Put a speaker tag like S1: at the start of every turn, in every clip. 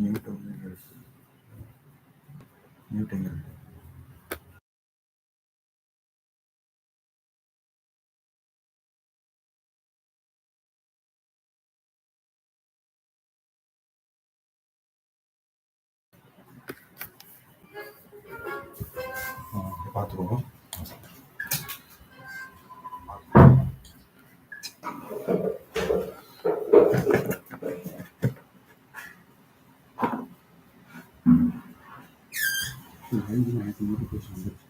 S1: Mute வந்து எங்க இருக்கு மியூட் எங்க எனக்கு நோட்டிஃபிகேஷன்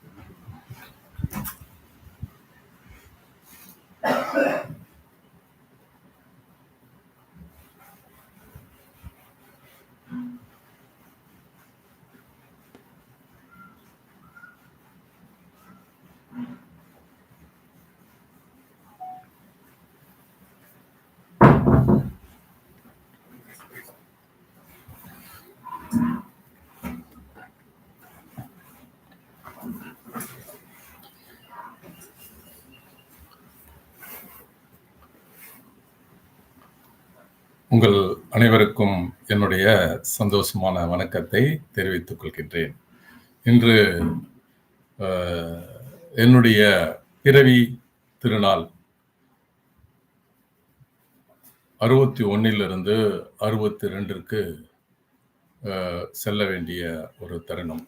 S2: உங்கள் அனைவருக்கும் என்னுடைய சந்தோஷமான வணக்கத்தை தெரிவித்துக் கொள்கின்றேன். இன்று என்னுடைய பிறவி திருநாள் அறுபத்தி ஒன்னிலிருந்து அறுபத்தி ரெண்டிற்கு செல்ல வேண்டிய ஒரு தருணம்.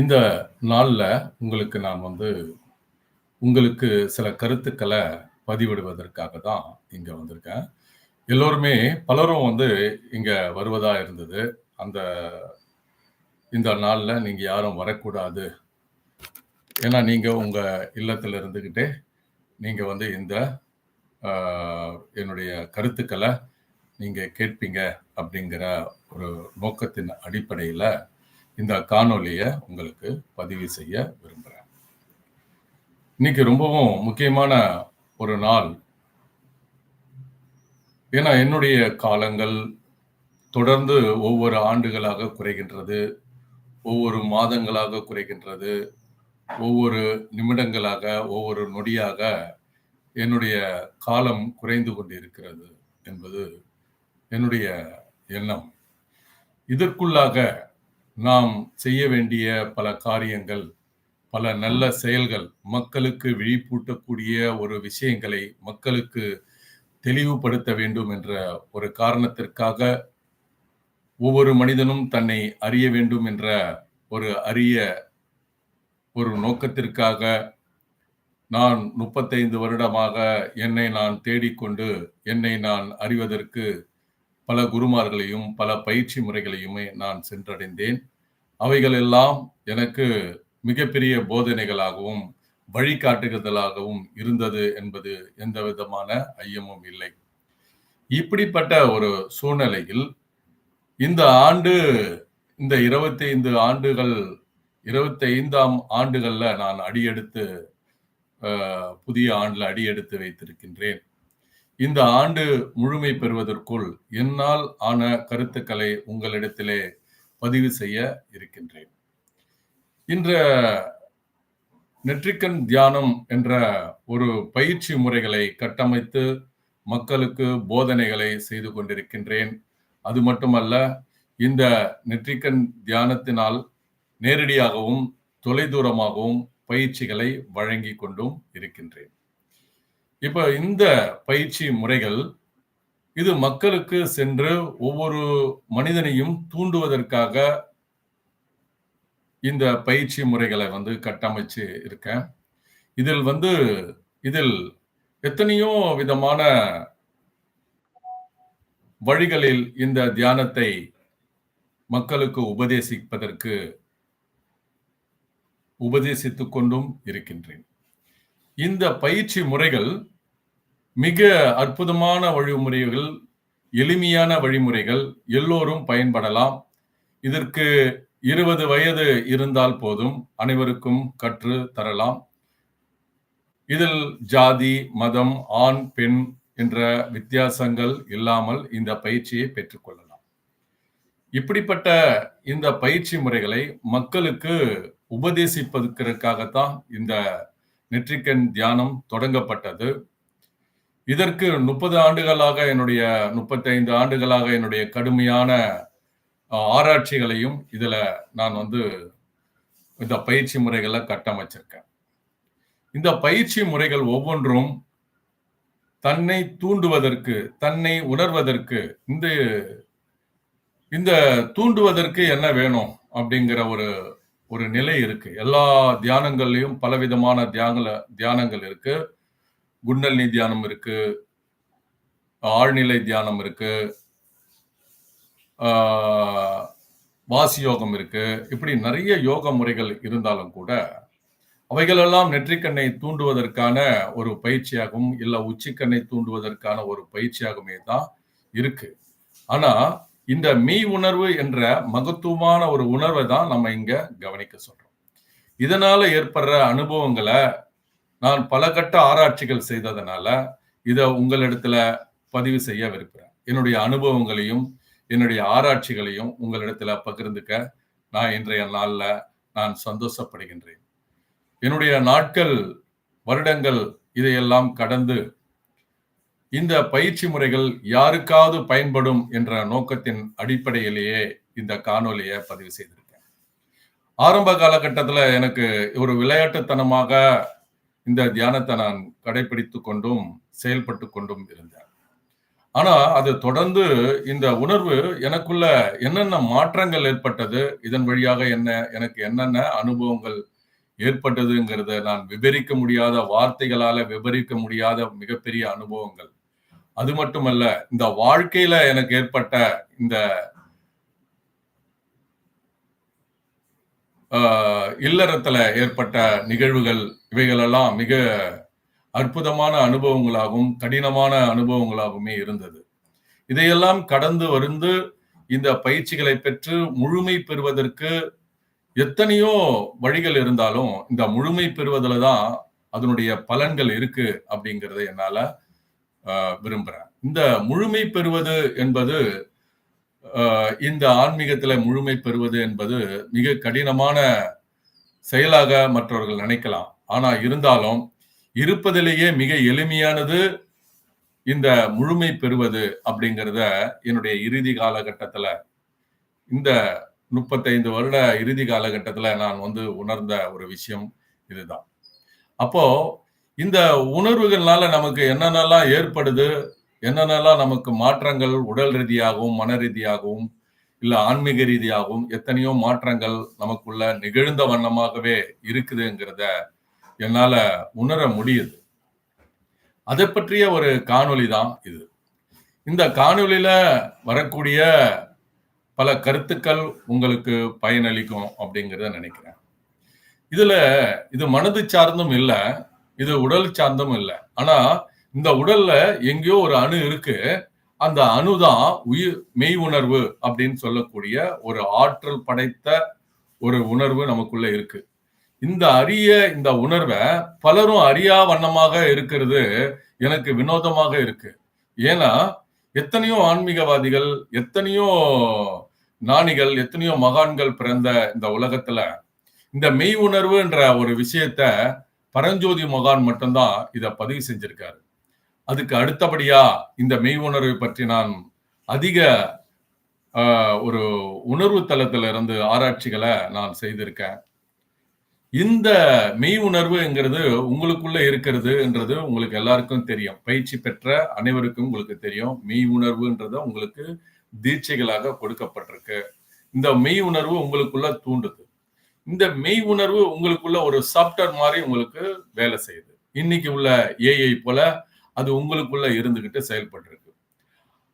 S2: இந்த நாளில் உங்களுக்கு நான் வந்து உங்களுக்கு சில கருத்துக்களை பதிவிடுவதற்காக தான் இங்க வந்திருக்கேன். எல்லோருமே பலரும் வந்து இங்க வருவதா இருந்தது. அந்த இந்த நாளில் நீங்க யாரும் வரக்கூடாது. ஏன்னா நீங்க உங்க இல்லத்தில் இருந்துக்கிட்டே நீங்க வந்து இந்த என்னுடைய கருத்துக்களை நீங்க கேட்பீங்க அப்படிங்கிற ஒரு நோக்கத்தின் அடிப்படையில் இந்த காணொலியை உங்களுக்கு பதிவு செய்ய விரும்புகிறேன் இன்னைக்கு ரொம்பவும் முக்கியமான ஒரு நாள் ஏன்னா என்னுடைய காலங்கள் தொடர்ந்து ஒவ்வொரு ஆண்டுகளாக குறைகின்றது. ஒவ்வொரு மாதங்களாக குறைகின்றது. ஒவ்வொரு நிமிடங்களாக ஒவ்வொரு நொடியாக என்னுடைய காலம் குறைந்து கொண்டிருக்கிறது என்பது என்னுடைய எண்ணம். இதற்குள்ளாக நாம் செய்ய வேண்டிய பல காரியங்கள் பல நல்ல செயல்கள் மக்களுக்கு விழிப்பூட்டக்கூடிய ஒரு விஷயங்களை மக்களுக்கு தெளிவுபடுத்த வேண்டும் என்ற ஒரு காரணத்திற்காக ஒவ்வொரு மனிதனும் தன்னை அறிய வேண்டும் என்ற ஒரு அரிய ஒரு நோக்கத்திற்காக நான் முப்பத்தைந்து வருடமாக என்னை நான் தேடிக்கொண்டு என்னை நான் அறிவதற்கு பல குருமார்களையும் பல பயிற்சி முறைகளையுமே நான் சென்றடைந்தேன். அவைகளெல்லாம் எனக்கு மிகப்பெரிய போதனைகளாகவும் வழிகாட்டுகிறதலாகவும் இருந்தது என்பது எந்த விதமான ஐயமும் இல்லை. இப்படிப்பட்ட ஒரு சூழ்நிலையில் இந்த ஆண்டு இந்த இருபத்தி ஐந்து ஆண்டுகள் இருபத்தி ஐந்தாம் ஆண்டுகள்ல நான் அடியெடுத்து புதிய ஆண்டில் அடியெடுத்து வைத்திருக்கின்றேன். இந்த ஆண்டு முழுமை பெறுவதற்குள் என்னால் ஆன கருத்துக்களை உங்களிடத்திலே பதிவு செய்ய இருக்கின்றேன். இன்ற நெற்றிக்கண் தியானம் என்ற ஒரு பயிற்சி முறைகளை கட்டமைத்து மக்களுக்கு போதனைகளை செய்து கொண்டிருக்கின்றேன். அது மட்டுமல்ல இந்த நெற்றிக்கண் தியானத்தினால் நேரடியாகவும் தொலைதூரமாகவும் பயிற்சிகளை வழங்கி கொண்டும் இருக்கின்றேன். இப்போ இந்த பயிற்சி முறைகள் இது மக்களுக்கு சென்று ஒவ்வொரு மனிதனையும் தூண்டுவதற்காக இந்த பயிற்சி முறைகளை வந்து கட்டமைச்சு இருக்கேன் இதில் வந்து இதில் எத்தனையோ விதமான வழிகளில் இந்த தியானத்தை மக்களுக்கு உபதேசிப்பதற்கு உபதேசித்துக் கொண்டும் இருக்கின்றேன். இந்த பயிற்சி முறைகள் மிக அற்புதமான வழிமுறைகள் எளிமையான வழிமுறைகள் எல்லோரும் பயன்படலாம். இதற்கு இருபது வயது இருந்தால் போதும். அனைவருக்கும் கற்று தரலாம். இதில் ஜாதி மதம் ஆண் பெண் என்ற வித்தியாசங்கள் இல்லாமல் இந்த பயிற்சியை பெற்றுக்கொள்ளலாம் இப்படிப்பட்ட இந்த பயிற்சி முறைகளை மக்களுக்கு உபதேசிப்பதற்காகத்தான் இந்த நெற்றிக்கண் தியானம் தொடங்கப்பட்டது. இதற்கு 30 ஆண்டுகளாக என்னுடைய 35 ஆண்டுகளாக என்னுடைய கடுமையான ஆராய்ச்சிகளையும் இதில் நான் வந்து இந்த பயிற்சி முறைகளை கட்டமைச்சிருக்கேன். இந்த பயிற்சி முறைகள் ஒவ்வொன்றும் தன்னை தூண்டுவதற்கு, தன்னை உணர்வதற்கு, இந்த இந்த தூண்டுவதற்கு என்ன வேணும்? அப்படிங்கிற ஒரு ஒரு நிலை இருக்கு. எல்லா தியானங்கள்லையும் பலவிதமான தியானல தியானங்கள் இருக்கு. குண்டலினி தியானம் இருக்கு. ஆழ்நிலை தியானம் இருக்கு. வாசி யோகம் இருக்கு. இப்படி நிறைய யோக முறைகள் இருந்தாலும் கூட, அவைகளெல்லாம் நெற்றிக்கண்ணை தூண்டுவதற்கான ஒரு பயிற்சியாகவும், இல்லை உச்சிக்கண்ணை தூண்டுவதற்கான ஒரு பயிற்சியாகவுமே தான் இருக்கு. ஆனா, இந்த மெய் உணர்வு என்ற மகத்துவமான ஒரு உணர்வை தான் நம்ம இங்க கவனிக்க சொல்றோம். இதனால ஏற்படுற அனுபவங்களை நான் பல கட்ட ஆராய்ச்சிகள் செய்ததுனால இதை உங்களிடத்துல பதிவு செய்ய விரும்புகிறேன் என்னுடைய அனுபவங்களையும், என்னுடைய ஆராய்ச்சிகளையும் உங்களிடத்துல பகிர்ந்துக்க நான் இன்றைய நாளில் நான் சந்தோஷப்படுகின்றேன். என்னுடைய நாட்கள், வருடங்கள் இதையெல்லாம் கடந்து இந்த பயிற்சி முறைகள் யாருக்காவது பயன்படும் என்ற நோக்கத்தின் அடிப்படையிலேயே இந்த காணொலியை பதிவு செய்திருக்கேன். ஆரம்ப காலகட்டத்தில் எனக்கு ஒரு விளையாட்டுத்தனமாக இந்த தியானத்தை நான் கடைபிடித்து கொண்டும், செயல்பட்டு கொண்டும் இருந்தேன். ஆனா, அது தொடர்ந்து இந்த உணர்வு எனக்குள்ள என்னென்ன மாற்றங்கள் ஏற்பட்டது? இதன் வழியாக என்ன எனக்கு என்னென்ன அனுபவங்கள் ஏற்பட்டதுங்கிறத நான் விவரிக்க முடியாத வார்த்தைகளால விவரிக்க முடியாத மிகப்பெரிய அனுபவங்கள். அது மட்டுமல்ல, இந்த வாழ்க்கையில எனக்கு ஏற்பட்ட இந்த இல்லறத்துல ஏற்பட்ட நிகழ்வுகள், இவைகளெல்லாம் மிக அற்புதமான அனுபவங்களாகவும், கடினமான அனுபவங்களாகவுமே இருந்தது. இதையெல்லாம் கடந்து வந்து இந்த பயிற்சிகளை பெற்று முழுமை பெறுவதற்கு எத்தனையோ வழிகள் இருந்தாலும், இந்த முழுமை பெறுவதில் தான் அதனுடைய பலன்கள் இருக்கு அப்படிங்கிறத என்னால விரும்புகிறேன் விரும்புறேன். இந்த முழுமை பெறுவது என்பது இந்த ஆன்மீகத்தில் முழுமை பெறுவது என்பது மிக கடினமான செயலாக மற்றவர்கள் நினைக்கலாம். ஆனா இருந்தாலும், இருப்பதிலேயே மிக எளிமையானது இந்த முழுமை பெறுவது அப்படிங்கிறத என்னுடைய இறுதி காலகட்டத்தில் இந்த 35 வருட இறுதி காலகட்டத்தில் நான் வந்து உணர்ந்த ஒரு விஷயம் இதுதான். அப்போ இந்த உணர்வுகள்னால நமக்கு என்னென்னலாம் ஏற்படுது? என்னென்னலாம் நமக்கு மாற்றங்கள் உடல் ரீதியாகவும், மன ரீதியாகவும், இல்லை ஆன்மீக ரீதியாகவும் எத்தனையோ மாற்றங்கள் நமக்குள்ள நிகழ்ந்த வண்ணமாகவே இருக்குதுங்கிறத என்னால் உணர முடியுது. அதை பற்றிய ஒரு காணொளி தான் இது. இந்த காணொலியில் வரக்கூடிய பல கருத்துக்கள் உங்களுக்கு பயனளிக்கும் அப்படிங்கிறத நினைக்கிறேன். இதில் இது மனது சார்ந்தும் இல்லை இது உடல் சார்ந்தும் இல்லை ஆனால் இந்த உடல்ல எங்கேயோ ஒரு அணு இருக்கு. அந்த அணு தான் உயிர் மெய் உணர்வு அப்படின்னு சொல்லக்கூடிய ஒரு ஆற்றல் படைத்த ஒரு உணர்வு நமக்குள்ள இருக்கு. இந்த அரிய இந்த உணர்வை பலரும் அறியா வண்ணமாக இருக்கிறது எனக்கு வினோதமாக இருக்கு. ஏன்னா, எத்தனையோ ஆன்மீகவாதிகள், எத்தனையோ நாணிகள் எத்தனையோ மகான்கள் பிறந்த இந்த உலகத்துல, இந்த மெய் உணர்வுன்ற ஒரு விஷயத்த பரஞ்சோதி மகான் மட்டும்தான் இதை இத பதிவு செஞ்சிருக்காரு. அதுக்கு அடுத்தபடியா இந்த மெய் உணர்வை பற்றி நான் அதிக ஒரு உணர்வு தளத்துல இருந்து ஆராய்ச்சிகளை நான் செய்திருக்கேன். இந்த மெய் உணர்வுங்கிறது உங்களுக்குள்ள இருக்கிறதுன்றது உங்களுக்கு எல்லாருக்கும் தெரியும். பயிற்சி பெற்ற அனைவருக்கும் உங்களுக்கு தெரியும். மெய் உணர்வுன்றது உங்களுக்கு தீட்சைகளாக கொடுக்கப்பட்டிருக்கு. இந்த மெய் உணர்வு உங்களுக்குள்ள தூண்டுது. இந்த மெய் உணர்வு உங்களுக்குள்ள ஒரு சாஃப்ட்வேர் மாதிரி உங்களுக்கு வேலை செய்யுது. இன்னைக்கு உள்ள ஏஐ போல அது உங்களுக்குள்ள இருந்துகிட்டு செயல்பட்டிருக்கு.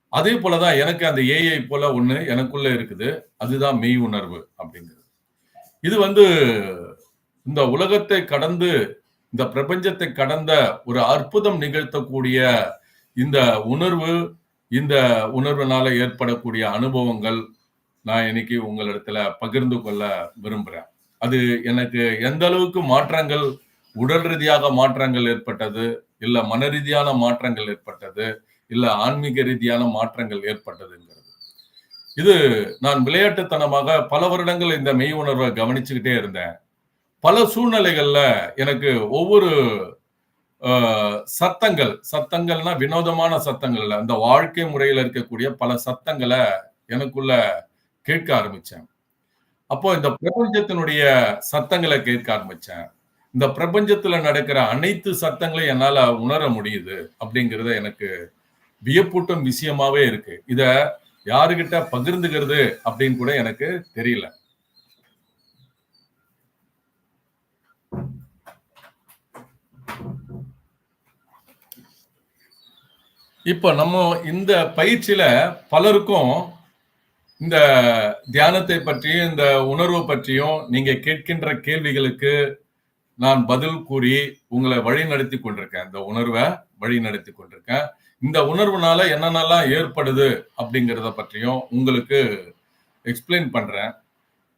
S2: அதே போலதான் எனக்கு அந்த ஏஐ போல ஒண்ணு எனக்குள்ள இருக்குது. அதுதான் மெய் உணர்வு அப்படிங்கிறது. இது வந்து இந்த உலகத்தை கடந்து, இந்த பிரபஞ்சத்தை கடந்த ஒரு அற்புதம் நிகழ்த்தக்கூடிய இந்த உணர்வு, இந்த உணர்வுனால ஏற்படக்கூடிய அனுபவங்கள், நான் இன்னைக்கு உங்களிடத்துல பகிர்ந்து கொள்ள விரும்புகிறேன் அது எனக்கு எந்த அளவுக்கு மாற்றங்கள், உடல் ரீதியாக மாற்றங்கள் ஏற்பட்டது, இல்ல மன ரீதியான மாற்றங்கள் ஏற்பட்டது, இல்ல ஆன்மீக ரீதியான மாற்றங்கள் ஏற்பட்டதுங்கிறது. இது நான் விளையாட்டுத்தனமாக பல வருடங்கள் இந்த மெய் உணர்வை கவனிச்சுக்கிட்டே இருந்தேன். பல சூழ்நிலைகள்ல எனக்கு ஒவ்வொரு சத்தங்கள் சத்தங்கள்னா வினோதமான சத்தங்கள் அந்த வாழ்க்கை முறையில் இருக்கக்கூடிய பல சத்தங்களை எனக்குள்ள கேட்க ஆரம்பிச்சேன். அப்போ இந்த பிரபஞ்சத்தினுடைய சத்தங்களை கேட்க ஆரம்பிச்சேன். இந்த பிரபஞ்சத்துல நடக்கிற அனைத்து சத்தங்களையும் என்னால உணர முடியுது அப்படிங்கிறத எனக்கு வியப்பூட்டும் விஷயமாவே இருக்கு. இத யாருகிட்ட பகிர்ந்துக்கிறது அப்படின்னு கூட எனக்கு தெரியல. இப்போ நம்ம இந்த பயிற்சியில பலருக்கும் இந்த தியானத்தை பற்றியும் இந்த உணர்வு பற்றியும் நீங்க கேட்கின்ற கேள்விகளுக்கு நான் பதில் கூறி உங்களை வழி நடத்தி கொண்டிருக்கேன். இந்த உணர்வை வழி நடத்தி கொண்டிருக்கேன். இந்த உணர்வுனால என்னென்னலாம் ஏற்படுது அப்படிங்கிறத பற்றியும் உங்களுக்கு எக்ஸ்பிளைன் பண்றேன்.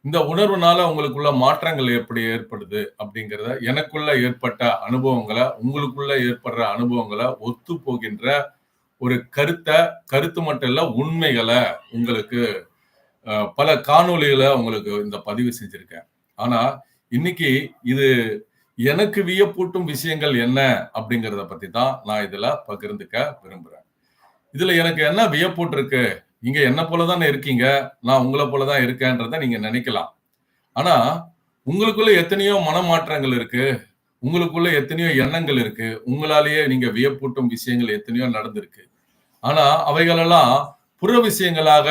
S2: இந்த உணர்வுனால உங்களுக்குள்ள மாற்றங்கள் எப்படி ஏற்படுது அப்படிங்கிறத எனக்குள்ள ஏற்பட்ட அனுபவங்களை உங்களுக்குள்ள ஏற்படுற அனுபவங்களை ஒத்து போகின்ற ஒரு கருத்தை கருத்து மட்டும் இல்ல உண்மைகளை உங்களுக்கு பல காணொளிகளை உங்களுக்கு இந்த பதிவு செஞ்சிருக்கேன். ஆனா இன்னைக்கு இது எனக்கு வியப்பூட்டும் விஷயங்கள் என்ன அப்படிங்கிறத பத்தி தான் நான் இதுல பகிர்ந்துக்க விரும்புறேன். இதுல எனக்கு என்ன வியப்பூட்டிருக்கு நீங்க என்ன போலதானே இருக்கீங்க? நான் உங்களை போலதான் இருக்கேன்றத நீங்க நினைக்கலாம். ஆனா உங்களுக்குள்ள எத்தனையோ மனமாற்றங்கள் இருக்கு. உங்களுக்குள்ள எத்தனையோ எண்ணங்கள் இருக்கு. உங்களாலேயே நீங்க வியப்பூட்டும் விஷயங்கள் எத்தனையோ நடந்திருக்கு. ஆனா அவைகளெல்லாம் புற விஷயங்களாக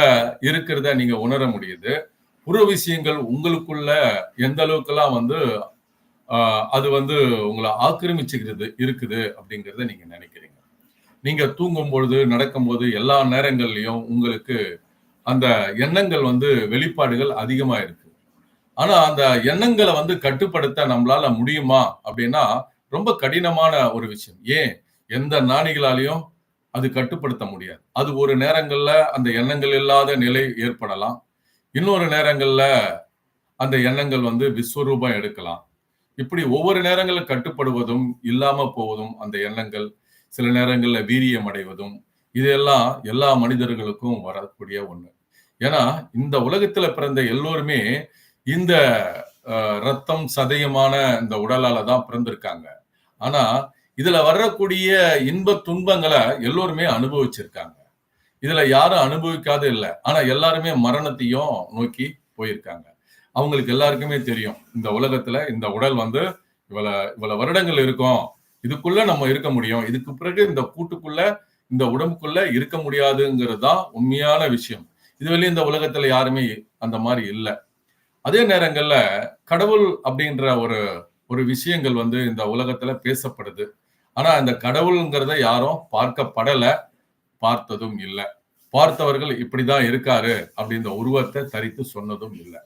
S2: இருக்கிறத நீங்க உணர முடியுது. புற விஷயங்கள் உங்களுக்குள்ள எந்த அளவுக்கெல்லாம் வந்து அது வந்து உங்களை ஆக்கிரமிச்சுக்கிறது இருக்குது அப்படிங்கிறத நீங்க நினைக்கிறீங்க. நீங்க தூங்கும் பொழுது நடக்கும்போது எல்லா நேரங்கள்லையும் உங்களுக்கு அந்த எண்ணங்கள் வந்து வெளிப்பாடுகள் அதிகமா இருக்கு. ஆனா அந்த எண்ணங்களை வந்து கட்டுப்படுத்த நம்மளால முடியுமா அப்படின்னா ரொம்ப கடினமான ஒரு விஷயம். ஏன்? எந்த நாணிகளாலையும் அது கட்டுப்படுத்த முடியாது. அது ஒரு நேரங்களில் அந்த எண்ணங்கள் இல்லாத நிலை ஏற்படலாம். இன்னொரு நேரங்களில் அந்த எண்ணங்கள் வந்து விஸ்வரூபம் எடுக்கலாம். இப்படி ஒவ்வொரு நேரங்களில் கட்டுப்படுவதும் இல்லாம போவதும் அந்த எண்ணங்கள் சில நேரங்களில் வீரியம் அடைவதும் இதெல்லாம் எல்லா மனிதர்களுக்கும் வரக்கூடிய ஒண்ணு. ஏன்னா இந்த உலகத்துல பிறந்த எல்லோருமே இந்த ரத்தம் சதயமான இந்த உடலால தான் பிறந்திருக்காங்க. ஆனா இதுல வரக்கூடிய இன்ப துன்பங்களை எல்லோருமே அனுபவிச்சிருக்காங்க. இதுல யாரும் அனுபவிக்காத இல்லை. ஆனா எல்லாருமே மரணத்தையும் நோக்கி போயிருக்காங்க. அவங்களுக்கு எல்லாருக்குமே தெரியும். இந்த உலகத்துல இந்த உடல் வந்து இவ்வளவு இவ்வளவு வருடங்கள் இருக்கும். இதுக்குள்ள நம்ம இருக்க முடியும். இதுக்கு பிறகு இந்த கூட்டுக்குள்ள இந்த உடம்புக்குள்ள இருக்க முடியாதுங்கிறது தான் உண்மையான விஷயம். இதுவரை இந்த உலகத்துல யாருமே அந்த மாதிரி இல்லை. அதே நேரங்கள்ல கடவுள் அப்படின்ற ஒரு ஒரு விஷயங்கள் வந்து இந்த உலகத்துல பேசப்படுது. ஆனா அந்த கடவுளுங்கிறத யாரும் பார்க்கப்படல பார்த்ததும் இல்லை. பார்த்தவர்கள் இப்படிதான் இருக்காரு அப்படின்ற உருவத்தை தரித்து சொன்னதும் இல்லை.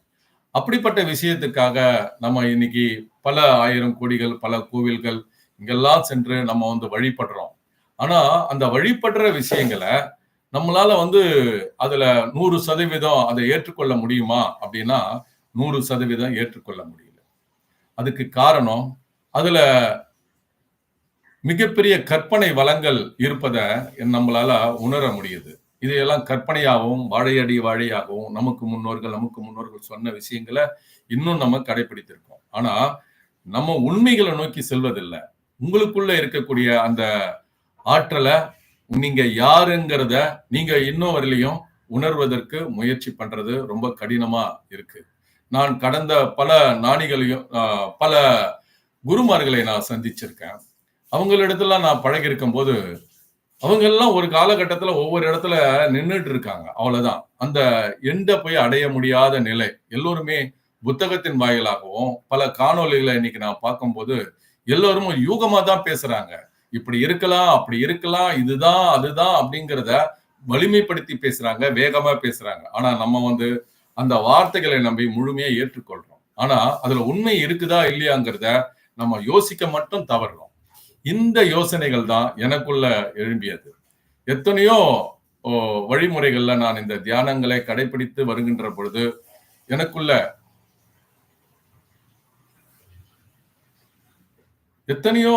S2: அப்படிப்பட்ட விஷயத்துக்காக நம்ம இன்னைக்கு பல ஆயிரம் கோடிகள் பல கோவில்கள் இங்கெல்லாம் சென்று நம்ம வந்து வழிபடுறோம். ஆனா அந்த வழிபடுற விஷயங்களை நம்மளால வந்து அதுல நூறு சதவீதம் அதை ஏற்றுக்கொள்ள முடியுமா அப்படின்னா நூறு சதவீதம் ஏற்றுக்கொள்ள முடியல. அதுக்கு காரணம் அதுல மிகப்பெரிய கற்பனை வளங்கள் இருப்பதை நம்மளால உணர முடியுது. இதையெல்லாம் கற்பனையாகவும் வாழையடி வாழையாகவும் நமக்கு முன்னோர்கள் நமக்கு முன்னோர்கள் சொன்ன விஷயங்களை இன்னும் நம்ம கடைபிடித்திருக்கோம் ஆனா நம்ம உண்மைகளை நோக்கி செல்வதில்லை. உங்களுக்குள்ள இருக்கக்கூடிய அந்த ஆற்றலை நீங்க யாருங்கிறத நீங்க இன்னும் வரலையும் உணர்வதற்கு முயற்சி பண்றது ரொம்ப கடினமா இருக்கு. நான் கடந்த பல நாணிகளையும் பல குருமார்களை நான் சந்திச்சிருக்கேன். அவங்களிடத்துல நான் பழகி இருக்கும்போது அவங்க எல்லாம் ஒரு காலகட்டத்துல ஒவ்வொரு இடத்துல நின்றுட்டு இருக்காங்க அவ்வளவுதான். அந்த எண்டை போய் அடைய முடியாத நிலை எல்லோருமே புத்தகத்தின் வாயிலாகவும் பல காணொளிகளை இன்னைக்கு நான் பார்க்கும்போது எல்லோரும் ஒரு யூகமா தான் பேசுறாங்க. இப்படி இருக்கலாம் அப்படி இருக்கலாம் இதுதான் அதுதான் அப்படிங்கிறத வலிமைப்படுத்தி பேசுறாங்க வேகமா பேசுறாங்க. ஆனா நம்ம வந்து அந்த வார்த்தைகளை நம்பி முழுமையா ஏற்றுக்கொள்றோம். ஆனா அதுல உண்மை இருக்குதா இல்லையாங்கிறத நம்ம யோசிக்க மட்டும் தவறுறோம். இந்த யோசனைகள் தான் எனக்குள்ள எழும்பியது. எத்தனையோ வழிமுறைகள்ல நான் இந்த தியானங்களை கடைபிடித்து வருகின்ற பொழுது எனக்குள்ள எத்தனையோ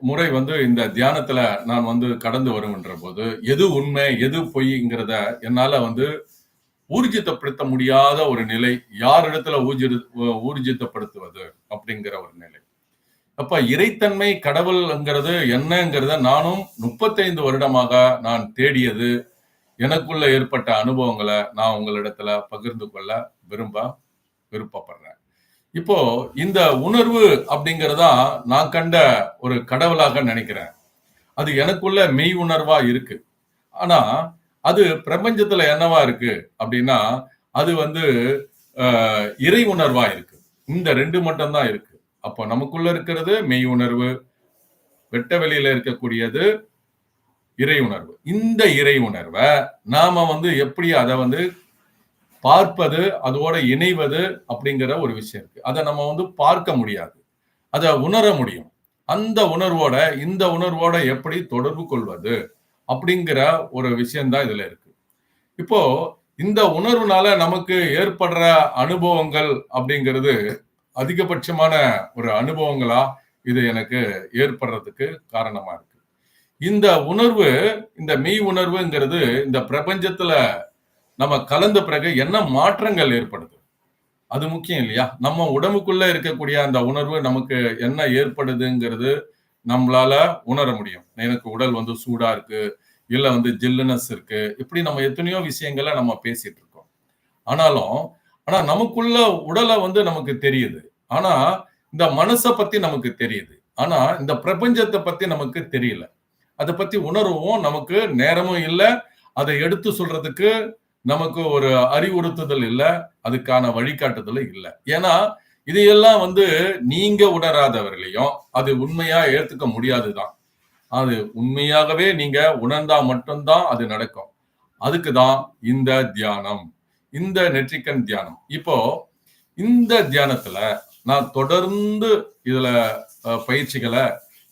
S2: முறை வந்து இந்த தியானத்துல நான் வந்து கடந்து வருகின்ற போது எது உண்மை எது பொய்ங்கிறத என்னால வந்து ஊர்ஜிதப்படுத்த முடியாத ஒரு நிலை யார் இடத்துல ஊர்ஜி ஊர்ஜிதப்படுத்துவது அப்படிங்கிற ஒரு நிலை. அப்ப இறைத்தன்மை கடவுள்ங்கிறது என்னங்கிறத நானும் முப்பத்தைந்து வருடமாக நான் தேடியது. எனக்குள்ள ஏற்பட்ட அனுபவங்களை நான் உங்களிடத்துல பகிர்ந்து கொள்ள விரும்ப விருப்பப்படுறேன். இப்போ இந்த உணர்வு அப்படிங்கிறதா நான் கண்ட ஒரு கடவுளாக நினைக்கிறேன். அது எனக்குள்ள மெய் உணர்வா இருக்கு. ஆனா அது பிரபஞ்சத்துல என்னவா இருக்கு அப்படின்னா அது வந்து இறை உணர்வா இருக்கு. இந்த ரெண்டு மட்டும்தான் இருக்கு. அப்போ நமக்குள்ள இருக்கிறது மெய் உணர்வு வெட்ட வெளியில இருக்கக்கூடியது இறை உணர்வு. இந்த இறை உணர்வை நாம வந்து எப்படி அதை வந்து பார்ப்பது அதோட இணைவது அப்படிங்கிற ஒரு விஷயம் இருக்கு. அதை நம்ம வந்து பார்க்க முடியாது. அதை உணர முடியும். அந்த உணர்வோட இந்த உணர்வோட எப்படி தொடர்பு கொள்வது அப்படிங்கிற ஒரு விஷயம்தான் இதுல இருக்கு. இப்போ இந்த உணர்வுனால நமக்கு ஏற்படுற அனுபவங்கள் அப்படிங்கிறது அதிகபட்சமான ஒரு அனுபவங்களா இது எனக்கு ஏற்படுறதுக்கு காரணமா இருக்கு. இந்த உணர்வு இந்த மெய் உணர்வுங்கிறது இந்த பிரபஞ்சத்துல நம்ம கலந்த பிறகு என்ன மாற்றங்கள் ஏற்படுது? அது முக்கியம் இல்லையா? நம்ம உடம்புக்குள்ள இருக்கக்கூடிய அந்த உணர்வு நமக்கு என்ன ஏற்படுதுங்கிறது நம்மளால உணர முடியும். எனக்கு உடல் வந்து சூடா இருக்கு இல்ல வந்து ஜில்லுனஸ் இருக்கு. இப்படி நம்ம எத்தனையோ விஷயங்களை நம்ம பேசிட்டு இருக்கோம். ஆனாலும் ஆனா நமக்குள்ள உடலை வந்து நமக்கு தெரியுது. ஆனா இந்த மனசை பத்தி நமக்கு தெரியுது. ஆனா இந்த பிரபஞ்சத்தை பத்தி நமக்கு தெரியல. அதை பத்தி உணர்வும். நமக்கு நேரமும் இல்லை. அதை எடுத்து சொல்றதுக்கு நமக்கு ஒரு அறிவுறுத்துதல் இல்லை. அதுக்கான வழிகாட்டுதல் இல்லை. ஏன்னா இதையெல்லாம் வந்து நீங்க உணராதவர்களையும் அது உண்மையா ஏத்துக்க முடியாதுதான். அது உண்மையாகவே நீங்க உணர்ந்தா மட்டும்தான் அது நடக்கும். அதுக்கு தான் இந்த தியானம். இந்த நெற்றிக்கண் தியானம். இப்போ இந்த தியானத்துல நான் தொடர்ந்து இதுல பயிற்சிகளை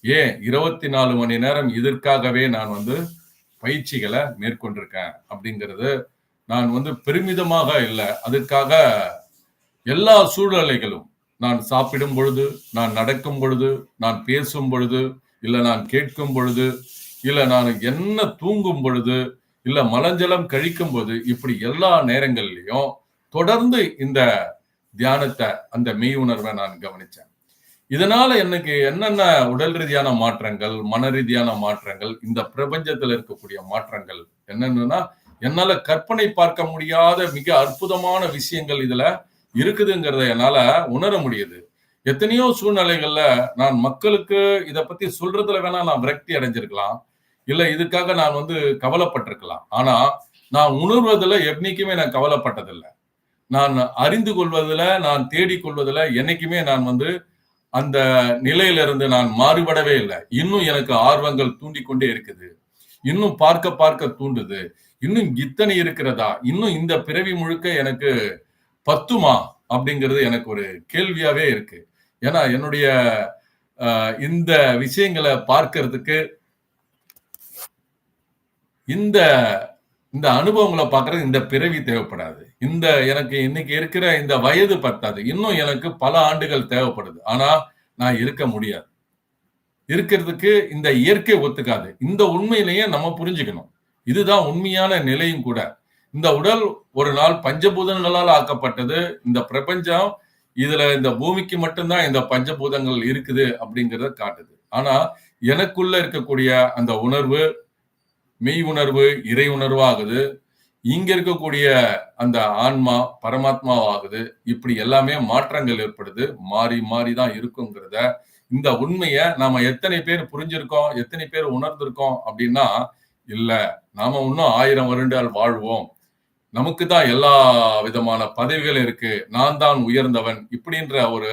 S2: ஏன் இருபத்தி நாலு மணி நேரம் இதற்காகவே நான் வந்து பயிற்சிகளை மேற்கொண்டிருக்கேன் அப்படிங்கிறது நான் வந்து பெருமிதமாக இல்லை. அதுக்காக எல்லா சூழ்நிலைகளும் நான் சாப்பிடும் பொழுது நான் நடக்கும் பொழுது நான் பேசும் பொழுது இல்லை நான் கேட்கும் பொழுது இல்லை நான் என்ன தூங்கும் பொழுது இல்ல மலஞ்சலம் கழிக்கும் போது இப்படி எல்லா நேரங்கள்லயும் தொடர்ந்து இந்த தியானத்தை அந்த மெய் உணர்வை நான் கவனிச்சேன். இதனால எனக்கு என்னென்ன உடல் ரீதியான மாற்றங்கள் மன ரீதியான மாற்றங்கள் இந்த பிரபஞ்சத்துல இருக்கக்கூடிய மாற்றங்கள் என்னென்னா என்னால கற்பனை பார்க்க முடியாத மிக அற்புதமான விஷயங்கள் இதுல இருக்குதுங்கிறத என்னால உணர முடியுது. எத்தனையோ சூழ்நிலைகள்ல நான் மக்களுக்கு இதை பத்தி சொல்றதுல வேணா நான் விரக்தி அடைஞ்சிருக்கலாம். இல்ல இதுக்காக நான் வந்து கவலைப்பட்டிருக்கலாம். ஆனா நான் உணர்வதில் என்னைக்குமே நான் கவலைப்பட்டதில்லை. நான் அறிந்து கொள்வதில் நான் தேடிக்கொள்வதில் என்னைக்குமே நான் வந்து அந்த நிலையிலிருந்து நான் மாறுபடவே இல்லை. இன்னும் எனக்கு ஆர்வங்கள் தூண்டிக்கொண்டே இருக்குது. இன்னும் பார்க்க பார்க்க தூண்டுது. இன்னும் இத்தனை இருக்கிறதா? இன்னும் இந்த பிறவி முழுக்க எனக்கு பத்துமா? அப்படிங்கிறது எனக்கு ஒரு கேள்வியாவே இருக்கு. ஏன்னா என்னுடைய இந்த விஷயங்களை பார்க்கறதுக்கு இந்த இந்த அனுபவங்களை பார்க்கறது இந்த பிறவி தேவைப்படாது. இந்த எனக்கு இன்னைக்கு இருக்கிற இந்த வயது பத்தாது. இன்னும் எனக்கு பல ஆண்டுகள் தேவைப்படுது. ஆனா நான் இருக்க முடியாது. இருக்கிறதுக்கு இந்த இயற்கை ஒத்துக்காது. இந்த உண்மையிலேயே நம்ம புரிஞ்சுக்கணும். இதுதான் உண்மையான நிலையும் கூட. இந்த உடல் ஒரு நாள் பஞ்சபூதங்களால் ஆக்கப்பட்டது. இந்த பிரபஞ்சம் இதுல இந்த பூமிக்கு மட்டும்தான் இந்த பஞ்சபூதங்கள் இருக்குது அப்படிங்கிறத காட்டுது. ஆனா எனக்குள்ள இருக்கக்கூடிய அந்த உணர்வு மெய் உணர்வு இறை உணர்வாகுது. இங்க இருக்கக்கூடிய அந்த ஆன்மா பரமாத்மாவாகுது. இப்படி எல்லாமே மாற்றங்கள் ஏற்படுது. மாறி மாறி தான் இருக்குங்கிறத இந்த உண்மையை நாம எத்தனை பேர் புரிஞ்சிருக்கோம் எத்தனை பேர் உணர்ந்திருக்கோம் அப்படின்னா இல்ல நாம இன்னும் ஆயிரம் வருண்டால் வாழ்வோம். நமக்கு தான் எல்லா விதமான பதவிகள் இருக்கு. நான் தான் உயர்ந்தவன் இப்படின்ற ஒரு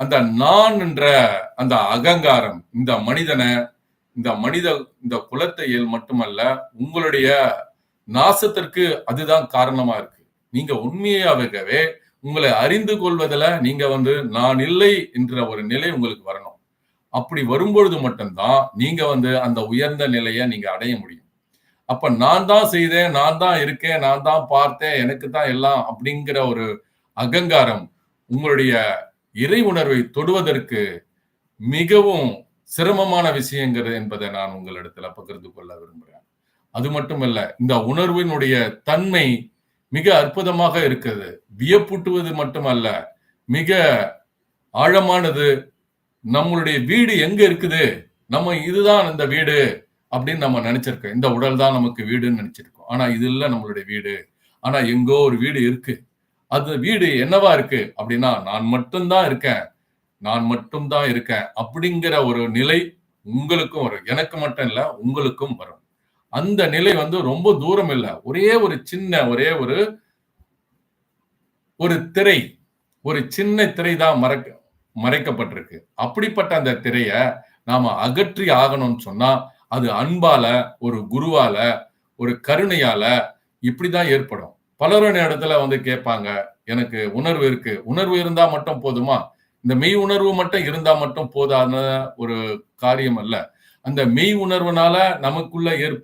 S2: அந்த நான் என்ற அந்த அகங்காரம் இந்த மனிதனை இந்த மனித இந்த குலத்தையல் மட்டுமல்ல உங்களுடைய நாசத்திற்கு அதுதான் காரணமா இருக்கு. நீங்க உண்மையாகவே உங்களை அறிந்து கொள்வதில் நீங்க வந்து நான் இல்லை என்ற ஒரு நிலை உங்களுக்கு வரணும். அப்படி வரும்பொழுது மட்டும்தான் நீங்க வந்து அந்த உயர்ந்த நிலையை நீங்க அடைய முடியும். அப்ப நான் தான் செய்தேன் நான் தான் இருக்கேன் நான் தான் பார்த்தேன் எனக்கு தான் எல்லாம் அப்படிங்கிற ஒரு அகங்காரம் உங்களுடைய இறை உணர்வை தொடுவதற்கு மிகவும் சிரமமான விஷயங்கள் என்பதை நான் உங்களிடத்துல பகிர்ந்து கொள்ள விரும்புகிறேன் அது மட்டுமல்ல இந்த உணர்வினுடைய தன்மை மிக அற்புதமாக இருக்கிறது. வியப்பூட்டுவது மட்டுமல்ல மிக ஆழமானது. நம்மளுடைய வீடு எங்க இருக்குது? நம்ம இதுதான் இந்த வீடு அப்படின்னு நம்ம நினைச்சிருக்கோம். இந்த உடல் தான் நமக்கு வீடுன்னு நினைச்சிருக்கோம். ஆனா இது இல்லை நம்மளுடைய வீடு. ஆனா எங்கோ ஒரு வீடு இருக்கு. அது வீடு என்னவா இருக்கு அப்படின்னா நான் மட்டும்தான் இருக்கேன். நான் மட்டும்தான் இருக்கேன் அப்படிங்கிற ஒரு நிலை உங்களுக்கும் வரும். எனக்கு மட்டும் இல்லை உங்களுக்கும் வரும். அந்த நிலை வந்து ரொம்ப தூரம் இல்லை. ஒரே ஒரு சின்ன ஒரே ஒரு ஒரு திரை ஒரு சின்ன திரை தான் மறைக்க மறைக்கப்பட்டிருக்கு. அப்படிப்பட்ட அந்த திரைய நாம அகற்றி ஆகணும்னு சொன்னா அது அன்பால ஒரு குருவால ஒரு கருணையால இப்படிதான் ஏற்படும். பலரும் இடத்துல வந்து கேட்பாங்க எனக்கு உணர்வு இருக்கு. உணர்வு இருந்தா மட்டும் போதுமா? இந்த மெய் உணர்வு மட்டும் இருந்தா மட்டும் போதான ஒரு காரியம் அல்ல அந்த மெய் உணர்வுனால நமக்குள்ள ஏற்ப